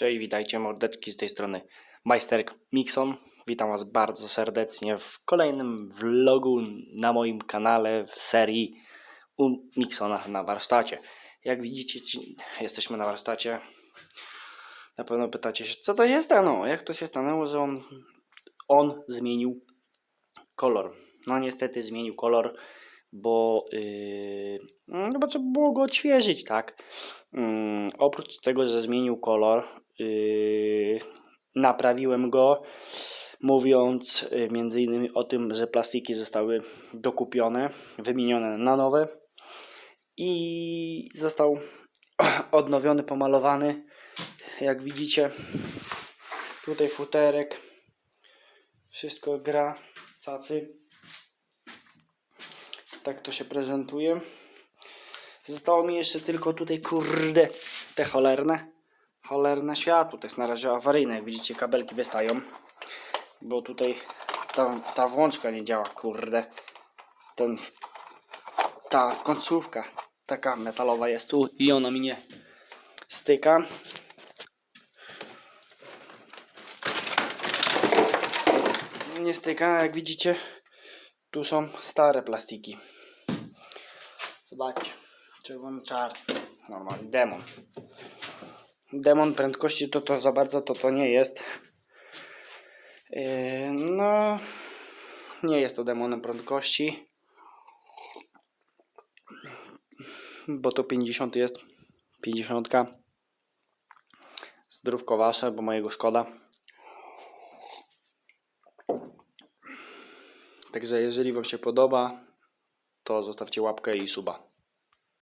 Cześć, witajcie mordeczki z tej strony Majsterk Mixon. Witam Was bardzo serdecznie w kolejnym vlogu na moim kanale w serii u Mixona na warsztacie. Jak widzicie, ci- jesteśmy na warsztacie. Na pewno pytacie się, co to się stanęło? Jak to się stanęło, że on, on zmienił kolor? No niestety zmienił kolor, bo, yy, no, bo trzeba było go odświeżyć, tak? Mm, oprócz tego, że zmienił kolor, yy, naprawiłem go, mówiąc yy, między innymi o tym, że plastiki zostały dokupione, wymienione na nowe i został odnowiony, pomalowany. Jak widzicie, tutaj futerek, wszystko gra, cacy. Tak to się prezentuje. Zostało mi jeszcze tylko tutaj, kurde, te cholerne, cholerne światło. To jest na razie awaryjne. Jak widzicie, kabelki wystają, bo tutaj ta, ta włączka nie działa, kurde. Ten, ta końcówka taka metalowa jest tu i ona mi nie styka. Nie styka, jak widzicie, tu są stare plastiki. Zobaczcie. Czerwony czarny. Normalny demon. Demon prędkości to to za bardzo to to nie jest. Yy, no. Nie jest to demonem prędkości. Bo to 50 jest. 50. Zdrówko wasze, bo mojego szkoda. Także jeżeli Wam się podoba, to zostawcie łapkę i suba.